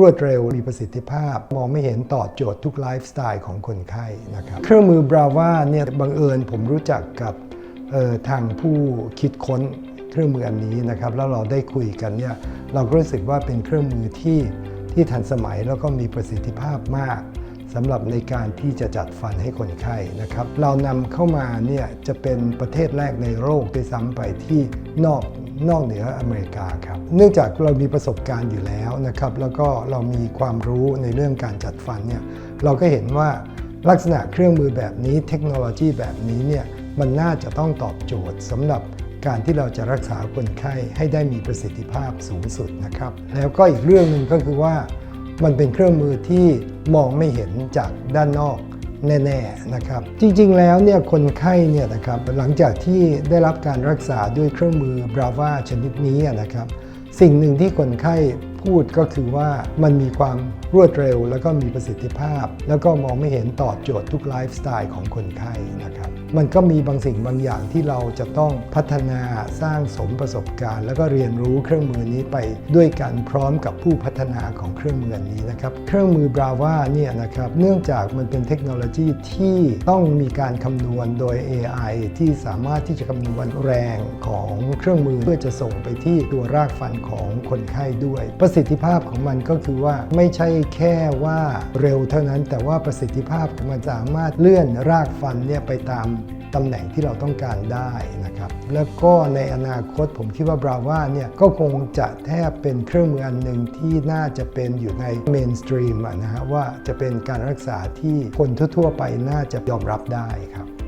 รวดเร็วมีประสิทธิภาพ มองไม่เห็นตอบโจทย์ทุกไลฟ์สไตล์ของคนไข้นะครับ เครื่องมือบราว่าเนี่ยบังเอิญผมรู้จักกับออทางผู้คิดค้นเครื่องมืออันนี้นะครับ แล้วเราได้คุยกันเนี่ยเราก็รู้สึกว่าเป็นเครื่องมือที่ที่ทันสมัยแล้วก็มีประสิทธิภาพมากสำหรับในการที่จะจัดฟันให้คนไข้นะครับ เรานำเข้ามาเนี่ยจะเป็นประเทศแรกในโลกด้วยซ้ำไปที่นอก นอกเหนืออเมริกาครับ เนื่องจากเรามีประสบการณ์อยู่แล้วนะครับ แล้วก็เรามีความรู้ในเรื่องการจัดฟันเนี่ย เราก็เห็นว่าลักษณะเครื่องมือแบบนี้ เทคโนโลยีแบบนี้เนี่ยมันน่าจะต้องตอบโจทย์สำหรับการที่เราจะรักษาคนไข้ให้ได้มีประสิทธิภาพสูงสุดนะครับ แล้วก็อีกเรื่องหนึ่งก็คือว่ามันเป็นเครื่องมือที่มองไม่เห็นจากด้านนอก แน่ๆนะครับ จริงๆ แล้วเนี่ยคนไข้เนี่ยนะครับหลังจากที่ได้รับการรักษาด้วยเครื่องมือบราวาชนิดนี้นะครับ สิ่งหนึ่งที่คนไข้พูดก็คือว่ามันมีความรวดเร็ว แล้วก็มีประสิทธิภาพ แล้วก็มองไม่เห็นตอบโจทย์ทุกไลฟ์สไตล์ของคนไข้นะครับ มันก็มีบางสิ่งบางอย่างที่เราจะต้องพัฒนาสร้างสมประสบการณ์ แล้วก็เรียนรู้เครื่องมือนี้ไปด้วยกันพร้อมกับผู้พัฒนาของเครื่องมือนี้นะครับเครื่องมือบราว่าเนี่ยนะครับเนื่องจากมันเป็นเทคโนโลยีที่ต้องมีการคำนวณโดย AI ที่สามารถที่จะคำนวณแรงของเครื่องมือเพื่อจะส่งไปที่ตัวรากฟันของคนไข้ด้วย ประสิทธิภาพของมันก็คือว่าไม่ใช่แค่ว่าเร็วเท่านั้น แต่ว่าประสิทธิภาพมันสามารถเลื่อนรากฟันเนี่ยไปตาม ตำแหน่งที่เราต้องการได้นะครับ แล้วก็ในอนาคตผมคิดว่าบราว่าเนี่ยก็คงจะแทบเป็นเครื่องมืออันหนึ่งที่น่าจะเป็นอยู่ในเมนสตรีมนะฮะว่าจะเป็นการรักษาที่คนทั่ว ๆ ไปน่าจะยอมรับได้ครับ